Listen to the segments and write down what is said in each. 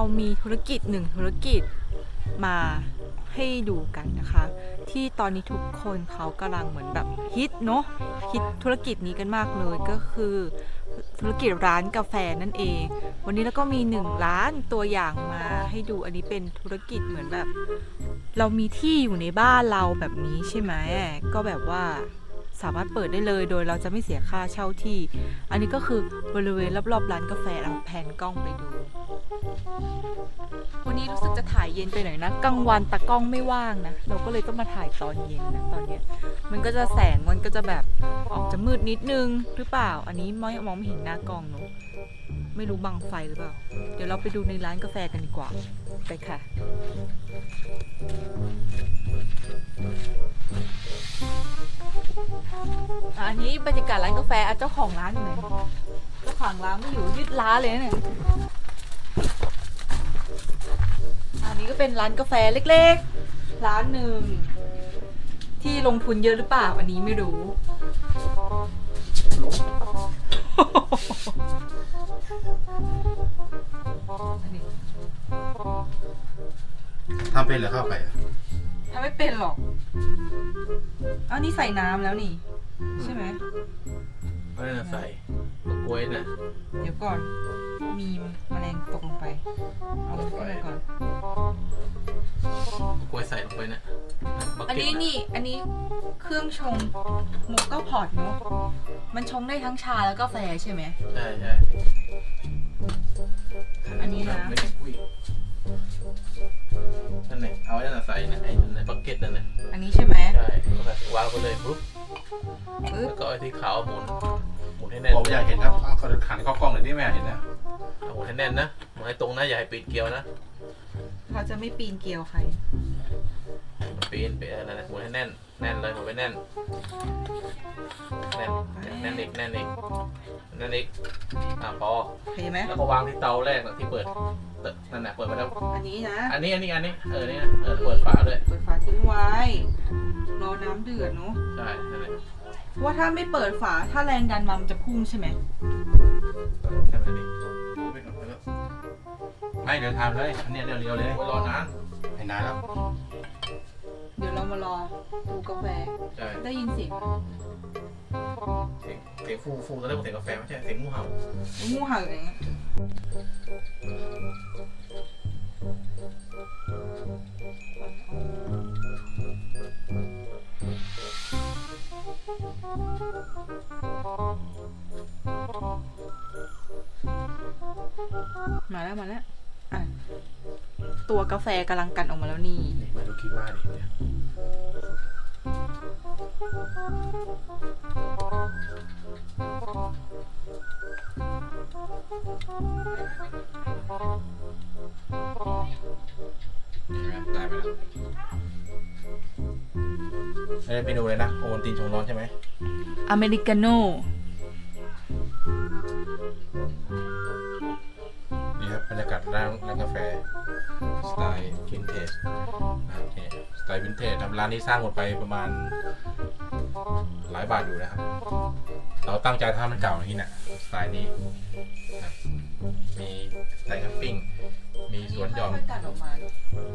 เรามีธุรกิจหนึ่งธุรกิจมาให้ดูกันนะคะ ที่ตอนนี้ทุกคนเขากำลังเหมือนแบบฮิตเนาะฮิตธุรกิจนี้กันมากเลยก็คือธุรกิจร้านกาแฟนั่นเอง วันนี้แล้วก็มีหนึ่งร้านตัวอย่างมาให้ดูอันนี้เป็นธุรกิจเหมือนแบบ เรามีที่อยู่ในบ้านเราแบบนี้ใช่ไหมก็แบบว่า สามารถเปิดได้เลยโดยเราจะไม่เสียค่าเช่าที่ อันนี้ก็คือบริเวณรอบๆร้านกาแฟเราแผนกล้องไปดู วันนี้รู้สึกจะถ่ายเย็นไปหน่อยนะกลางวันตากล้องไม่ว่างนะเราก็เลยต้องมาถ่ายตอนเย็นนะตอนเนี้ยมันก็จะแสงมันก็จะแบบออกจะมืดนิดนึงหรือเปล่า อันนี้มองมองไม่เห็นหน้ากล้องเนอะไม่รู้บังไฟหรือเปล่า เดี๋ยวเราไปดูในร้านกาแฟกันดีกว่า ไปค่ะ อันนี้บรรยากาศร้านกาแฟอะเจ้าของร้านอยู่ไหน เจ้าของร้านไม่อยู่ยึดร้านเลยเนี่ย อันนี้ก็เป็นร้านกาแฟเล็กๆ ร้านหนึ่งที่ลงทุนเยอะหรือเปล่า อันนี้ไม่รู้ำเป็นเหรือเข้าไปอะทำไม่เป็นหรอกอันนี้ใส่น้ำแล้วนี่ ใช่ไหม ไม่น่าใส่มะกล้วยน่ะ เดี๋ยวก่อน มีแมลงตกลงไป เอามันขึ้นมาก่อน มะกล้วยใส่ลงไปน่ะบักอันเก็ตนี้นี่ อันนี้เครื่องชงโมกก็พอตเนาะ มันชงได้ทั้งชาแล้วก็กาแฟใช่ไหม ใช่ใช่อันนี้นะ ไม่ได้คุย นั่นไงเอาไว้นั่นนะใส่นะไอ้นั่นนะบักเก็ตนั่นน่ะอันนี้ใช่ไหมใช่ก็ใส่วางไปเลยปุ๊บปึ๊บแล้วก็เอาที่ขาวหมุนหมุนให้แน่นผมอยากเห็นครับเอาเขาขันเข้ากล้องเลยที่แม่เห็นนะเอาหมุนให้แน่นนะหมุนให้ตรงนะอย่าให้ปิดเกลียวนะ เขาจะไม่ปีนเกลียวใคร ปีนไปเออนั่นแหละหมุนให้แน่น แน่นเลยหมุนไปแน่น แน่น แน่นอีก แน่นอีก แน่นอีก อะพอ โอเคไหมแล้วก็วางที่เตาแรกน่ะที่เปิดเปิดนั่นน่ะเปิดไปแล้ว อันนี้นะอันนี้ อันนี้ อันนี้ เออนี่นะเออเปิดฝาด้วย เปิดฝาทิ้งไว้ รอน้ำเดือดเนาะใช่ นั่นแหละเพราะว่าถ้าไม่เปิดฝาถ้าแรงดันมามันจะพุ่งใช่ไหมแค่นั้นเองไม่ต้องไปแล้วไม่เดี๋ยวทำเลยอันเนี้ยเรียวๆเลยโอ้ยรอนานให้นานแล้วเดี๋ยวเรามารอดูกาแฟ ใช่ได้ยินเสียงไหมเสียงเสียงฟูฟูตอนแรกผมเสียงกาแฟไม่ใช่เสียงงูเห่างูเห่าอย่างเงี้ยมาแล้วมาแล้วอะตัวกาแฟกำลังกันออกมาแล้วนี่ นี่มาดูคลิปมาดิเนี่ย ได้ไปแล้วไม่ได้เมนูเลยนะ โอวัลตินชงร้อนใช่ไหมอเมริกาโน่นี่ครับบรรยากาศร้านร้านกาแฟ สไตล์วินเทจนะครับนี่สไตล์วินเทจทำร้านนี้สร้างหมดไปประมาณ หลายบาทอยู่นะครับ เราตั้งใจทำมันเก่าอย่างนี้นะสไตล์นี้นะครับมีสไตล์แคมปิ้ง มีสวนหย่อมค่อยๆกัดออกมา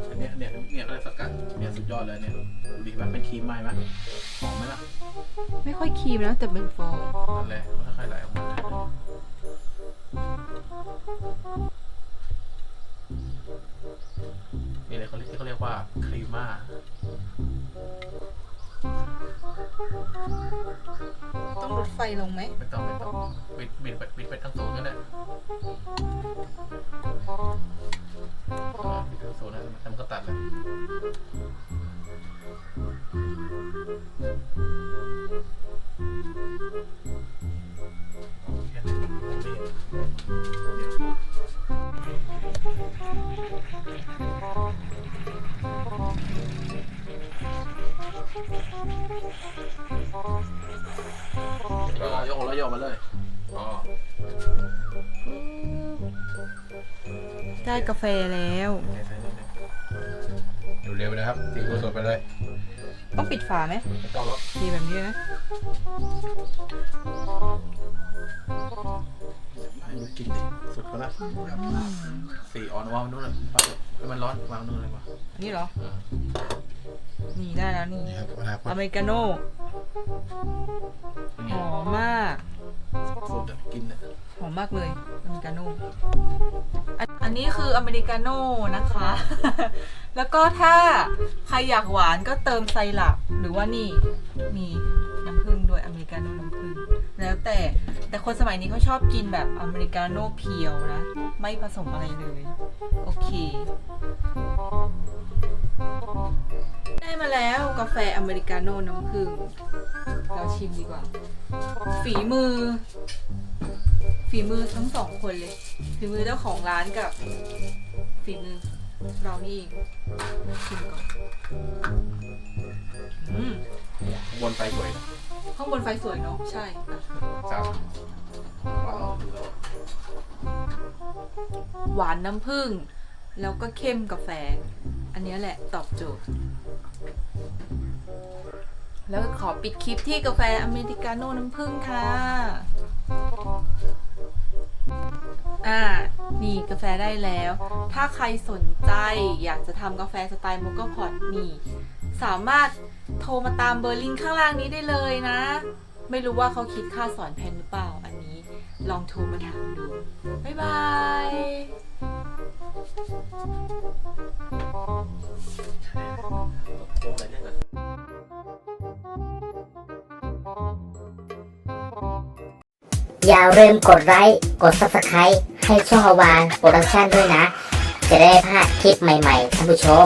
อันเนี้ยเนี่ยเนี่ยก็เลยสกัดเนี่ยสุดยอดเลยเนี่ยดูดิมันเป็นครีมไหมไหมหอมไหมล่ะไม่ค่อยครีมนะแต่เป็นฟอง นั่นแหละค่อยๆไหลออกมานี่เลยเขาเรียกที่เขาเรียกว่าครีม่า ต้องลดไฟลงไหมไม่ต้องไม่ต้องบิดบิดไปบิดไปทั้งศูนย์ก็ได้เออบิดทั้งศูนย์นะแล้วมันก็ตัดเลยแค่นั้นมอเห็นแล้ว ก็ยกแล้วยกมาเลยอ๋อได้กาแฟแล้วใช่ใช่ใช่อยู่เร็วเลยครับตีตัวสดไปเลยต้องปิดฝาไหมไม่ต้องแล้วดีแบบนี้นะไม่ดูกินดิสุดเขาละสี่ออนวางนู่นเลยให้มันร้อนวางนู่นเลยว่ะอันนี้เหรอ นี่ได้แล้วนี่ นี่ครับเวลาพออเมริกาโน่เป็นหไงอมมาก สุดกินอะหอมมากเลยอเมริกาโน่อันอันนี้คืออเมริกาโน่นะคะ แล้วก็ถ้าใครอยากหวานก็เติมไซรัปหรือว่านี่มีน้ำผึ้งด้วยอเมริกาโน่น้ำผึ้งแล้วแต่แต่คนสมัยนี้เขาชอบกินแบบอเมริกาโน่เพียวนะ ไม่ผสมอะไรเลย โอเค ได้มาแล้วกาแฟอเมริกาโน่น้ำผึ้งเราชิมดีกว่า ฝีมือ ฝีมือทั้งสองคนเลย ฝีมือเจ้าของร้านกับ ฝีมือ เรานี่เองชิมก่อนอืมข้างบนไฟสวยนะข้างบนไฟสวยเนาะใช่อะครับว้าวดูแล้วหวานน้ำผึ้งแล้วก็เข้มกาแฟ อันเนี้ยแหละตอบโจทย์ แล้วขอปิดคลิปที่กาแฟอเมริกาโน่น้ำผึ้งค่ะ อ่า นี่กาแฟได้แล้ว ถ้าใครสนใจอยากจะทำกาแฟสไตล์โมกพอตนี่ สามารถโทรมาตามเบอร์ลิงข้างล่างนี้ได้เลยนะ ไม่รู้ว่าเขาคิดค่าสอนแพงหรือเปล่าอันนี้ ลองโทรมาถามดู บ๊ายบายโอ้อะไรเนี่ย อย่าลืมกดไลค์กด Subscribe ให้ช่องอวานโปรดักชันด้วยนะ จะได้พลาดคลิปใหม่ๆท่านผู้ชม